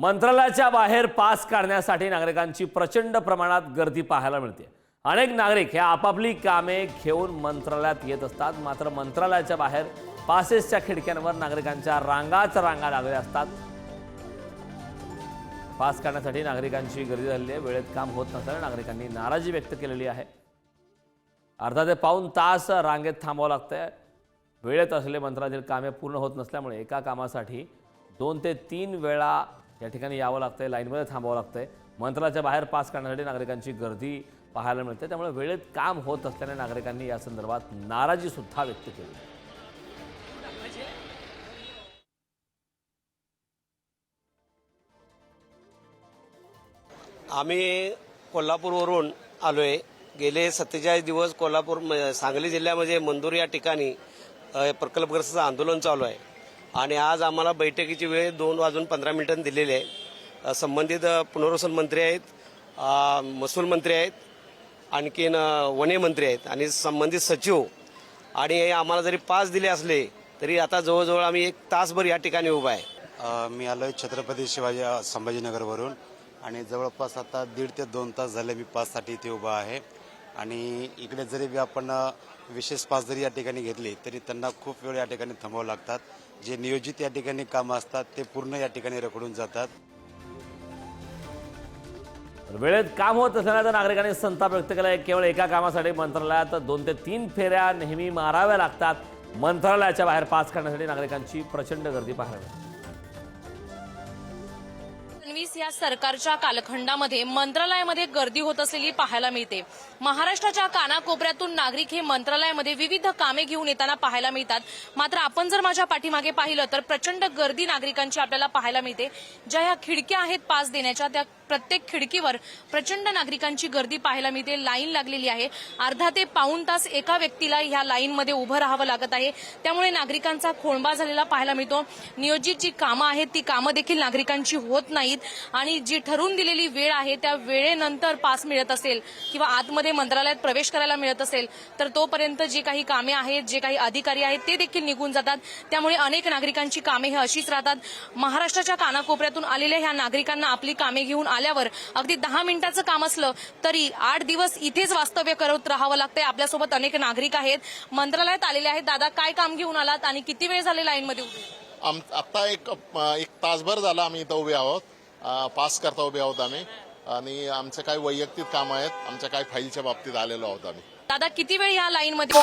मंत्रालयाच्या बाहेर पास काढण्यासाठी नागरिकांची प्रचंड प्रमाणात गर्दी पाहायला मिळते. अनेक नागरिक हे आपापली कामे घेऊन मंत्रालयात येत असतात. मात्र मंत्रालयाच्या बाहेर पासेसच्या खिडक्यांवर नागरिकांच्या रांगाच रांगा लागल्या असतात. पास काढण्यासाठी नागरिकांची गर्दी झालेली आहे. वेळेत काम होत नसल्याने नागरिकांनी नाराजी व्यक्त केलेली आहे. अर्धा ते पाऊन तास रांगेत थांबावं लागतंय. वेळेत असलेले मंत्रालयातील कामे पूर्ण होत नसल्यामुळे एका कामासाठी दोन ते तीन वेळा या ठिकाणी यावं लागतंय लाईनमध्ये थांबावं लागतंय. मंत्रालयाच्या बाहेर पास करण्यासाठी नागरिकांची गर्दी पाहायला मिळते. त्यामुळे वेळेत काम होत असल्याने नागरिकांनी या संदर्भात नाराजी सुद्धा व्यक्त केली. आम्ही कोल्हापूरवरून आलो आहे गेले सत्तेचाळीस दिवस कोल्हापूर म- सांगली जिल्ह्यामध्ये मंदूर या ठिकाणी अ, प्रकल्पग्रस्त आंदोलन चालू आहे. आणि आज आम्हाला बैठकीची वेळ दोन वाजून पंधरा मिनिटांनी दिलेली आहे. संबंधित पुनर्वसन मंत्री आहेत महसूल मंत्री आहेत आणखीन वने मंत्री आहेत आणि संबंधित सचिव. आणि हे आम्हाला जरी पास दिले असले तरी आता जवळजवळ आम्ही एक तासभर या ठिकाणी उभा आहे. मी आलो आहे छत्रपती शिवाजी संभाजीनगरवरून. आणि जवळपास आता दीड ते दोन तास झाले मी पाससाठी इथे उभा आहे. आणि इकडे जरी बी आपण विशेष पास जरी या ठिकाणी घेतली तरी त्यांना खूप वेळ या ठिकाणी थांबावं लागतात. जे नियोजित या ठिकाणी कामं असतात ते पूर्ण या ठिकाणी रखडून जातात. वेळेत काम होत असल्याने तर नागरिकांनी संताप व्यक्त केला केवळ एका कामासाठी मंत्रालयात दोन ते तीन फेऱ्या नेहमी माराव्या लागतात. मंत्रालयाच्या बाहेर पास करण्यासाठी नागरिकांची प्रचंड गर्दी पाहायला मिळते या सरकारच्या कालखंडामध्ये मंत्रालयामध्ये गर्दी होत असलेली पाहायला मिळते. महाराष्ट्राच्या कानाकोपऱ्यातून नागरिक हे मंत्रालयामध्ये विविध कामे घेऊन येताना पाहायला मिळतात. मात्र आपण जर माझ्या पाठीमागे पाहिलं तर प्रचंड गर्दी नागरिकांची आपल्याला पाहायला मिळते. ज्या ह्या खिडक्या आहेत पास देण्याच्या त्या प्रत्येक खिडकीवर प्रचंड नागरिकांची गर्दी पाहायला मिळते. लाईन लागलेली आहे. अर्धा ते पाऊण तास एका व्यक्तीला ह्या लाईनमध्ये उभं राहावं लागत आहे. त्यामुळे नागरिकांचा खोळंबा झालेला पाहायला मिळतो. नियोजित जी कामं आहेत ती कामं देखील नागरिकांची होत नाहीत. आणि जी ठरवून दिलेली वेळ आहे त्या वेळेनंतर पास मिळत असेल किंवा आतमध्ये मंत्रालयात प्रवेश करायला मिळत असेल तर तोपर्यंत जी काही कामे आहेत जे काही अधिकारी आहेत ते देखील निघून जातात. त्यामुळे अनेक नागरिकांची कामे ही अशीच राहतात. महाराष्ट्राच्या कानाकोपऱ्यातून आलेल्या ह्या नागरिकांना आपली कामे घेऊन आल्यावर अगदी दहा मिनिटाचं काम असलं तरी आठ दिवस इथेच वास्तव्य करत राहावं लागतंय. आपल्यासोबत अनेक नागरिक आहेत. मंत्रालयात आलेले आहेत. दादा काय काम घेऊन आलात आणि किती वेळ झाले लाईनमध्ये आम आता एक एक तासभर झाला आम्ही इथं उभे आहोत. पास करता उभे आहोत आम्ही. आणि आमचे काही वैयक्तिक कामं आहेत आमच्या काही फाईलच्या बाबतीत आलेलो आहोत आम्ही. दादा किती वेळ या लाईनमध्ये?